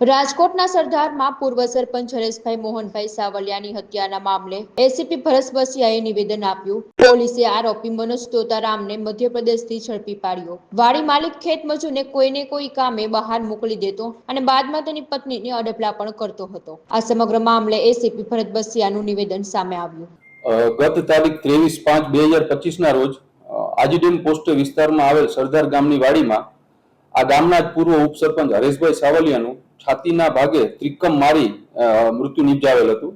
રાજકોટના સરદારમાં પૂર્વ સરપંચ હરેશભાઈ મોહનભાઈ સાવલિયાની હત્યાના મામલે એસીપી ભરત બસિયાએ નિવેદન આપ્યું. પોલીસે આરોપી મનોજ તોતારામને મધ્યપ્રદેશથી ઝડપી પાડ્યો. વાડી માલિક ખેત મજૂરને કોઈને કોઈ કામે બહાર મોકલી દેતો અને બાદમાં તેની પત્નીને અડપલા પણ કરતો હતો. આ સમગ્ર મામલે એસીપી ભરત બસિયાનું નિવેદન સામે આવ્યું. ગત તારીખ ત્રેવીસ પાંચ બે હજાર પચીસના રોજ અ, આજીડેમ પોસ્ટ વિસ્તારમાં આવેલ સરદાર ગામની વાડીમાં આ ગામના પૂર્વ ઉપસરપંચ હરેશભાઈ સાવલિયાનું છાતીના ભાગે ત્રિકમ મારી મૃત્યુ નિપજાવેલ હતું.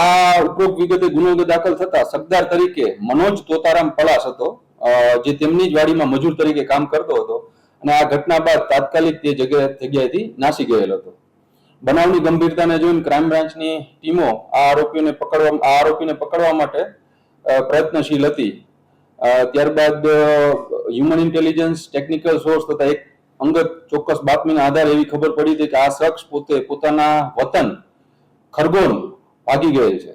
આ ઉપરોક્ત વિગતે ગુનો દાખલ થતા સગદાર તરીકે મનોજ તોતારામ પલાસ હતો જે તેમની જ વાડીમાં મજૂર તરીકે કામ કરતો હતો અને આ ઘટના બાદ તાત્કાલિક તે જગ્યાએ જગ્યાએથી નાસી ગયેલ હતો. બનાવની ગંભીરતાને જોઈને ક્રાઇમ બ્રાન્ચની ટીમો આ આરોપીઓને પકડવા, આ આરોપીને પકડવા માટે પ્રયત્નશીલ હતી. ત્યારબાદ હ્યુમન ઇન્ટેલિજન્સ ટેકનિકલ સોર્સ તથા એક અંગત ચોક્કસ બાતમીના આધારે એવી ખબર પડી હતી કે આ શખ્સ પોતે પોતાના વતન ખરગોન ભાગી ગયેલ છે.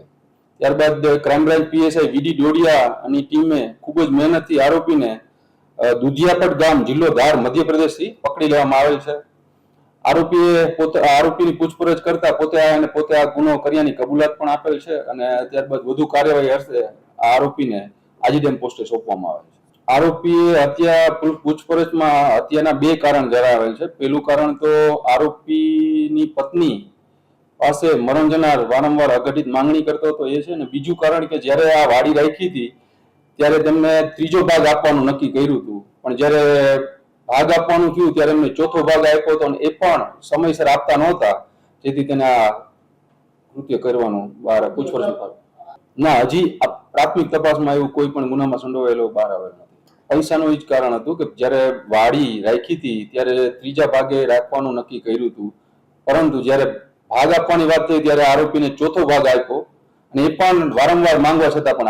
ત્યારબાદ ક્રાઇમ બ્રાન્ચ પીએસઆઈ વીડી ડોડિયાની ટીમે ખૂબ જ મહેનતથી આરોપીને દુધિયાપટ ગામ જિલ્લો ધાર મધ્યપ્રદેશથી પકડી લેવામાં આવેલ છે. આરોપીએ પોતે આરોપીની પૂછપરછ કરતા પોતે અને પોતે આ ગુનો કર્યાની કબૂલાત પણ આપેલ છે અને ત્યારબાદ વધુ કાર્યવાહી હશે આ આરોપીને આજીડેમ પોસ્ટે સોંપવામાં આવે છે. આરોપીએ હત્યા પૂછપરછમાં હત્યાના બે કારણ જણાવેલ છે. પેલું કારણ તો આરોપીની પત્ની પાસે મરણ જનાર વારંવાર અઘટિત માંગણી કરતો હતો એ છે ને બીજું કારણ કે જ્યારે આ વાડી રાખી હતી, ત્યારે તેમને ત્રીજો ભાગ આપવાનું નક્કી કર્યું હતું. પણ જ્યારે ભાગ આપવાનું થયું, ત્યારે એમને ચોથો ભાગ આપ્યો હતો અને એ પણ સમયસર આપતા નહોતા. જેથી તેને આ કૃત્ય કરવાનું બહાર પૂછપરછ ના, હજી પ્રાથમિક તપાસમાં એવું કોઈ પણ ગુનામાં સંડોવાયેલો બહાર આવેલ નથી. પૈસાનું એ જ કારણ હતું કે જ્યારે વાડી રાખી હતી, ત્યારે ત્રીજા ભાગે રાખવાનું નક્કી કર્યું હતું. પરંતુ જ્યારે ભાગ આપવાની વાત થઈ, ત્યારે આરોપીને ચોથો ભાગ આપ્યો. અને એ પણ વારંવાર માંગવા છતાં પણ